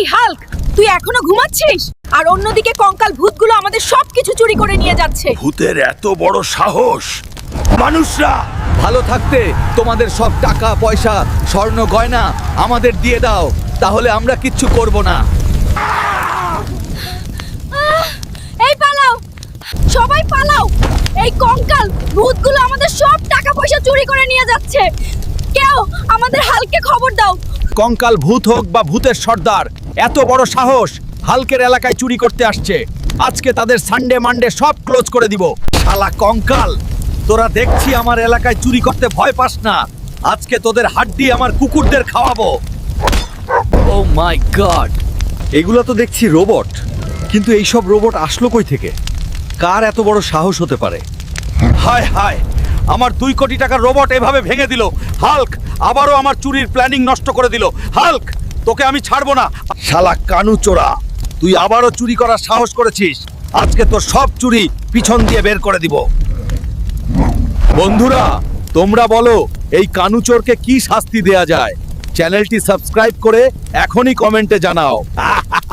এই হাল্ক তুই এখনও ঘুমাচ্ছিস? আর অন্যদিকে কঙ্কাল ভূতগুলো আমাদের সবকিছু চুরি করে নিয়ে যাচ্ছে। ভূতের এত বড় সাহস! মানুষরা! ভালো থাকতে তোমাদের সব টাকা পয়সা স্বর্ণ গয়না আমাদের দিয়ে দাও তাহলে আমরা কিচ্ছু করব না। এই পালাও! সবাই পালাও! এই কঙ্কাল ভূতগুলো আমাদের সব টাকা পয়সা চুরি করে নিয়ে যাচ্ছে। কেউ আমাদের হালকে খবর দাও। কঙ্কাল ভূত হোক বা ভূতের সর্দার এত বড় সাহস হালকের এলাকায় চুরি করতে আসছে। আজকে তাদের সানডে মানডে সব ক্লোজ করে দিব। শালা কঙ্কাল, তোরা দেখছি আমার এলাকায় চুরি করতে ভয় পাস না। আজকে তোদের হাড্ডি আমার কুকুরদের খাওয়াবো। ও মাই গড এগুলো তো দেখছি রোবট কিন্তু এইসব রোবট আসলো কই থেকে? কার এত বড় সাহস হতে পারে? হায় হায়, আমার দুই কোটি টাকার রোবট এভাবে ভেঙে দিল। হাল্ক, আবারও আমার চুরির প্ল্যানিং নষ্ট করে দিল। হাল্ক তোকে আমি ছাড়বো না। শালা কানু চোরা, তুই আবারও চুরি করার সাহস করেছিস। আজকে তোর সব চুরি পিছন দিয়ে বের করে দিব। বন্ধুরা, তোমরা বলো, এই কানু চোরকে কি শাস্তি দেয়া যায়? চ্যানেলটি সাবস্ক্রাইব করে এখনই কমেন্টে জানাও।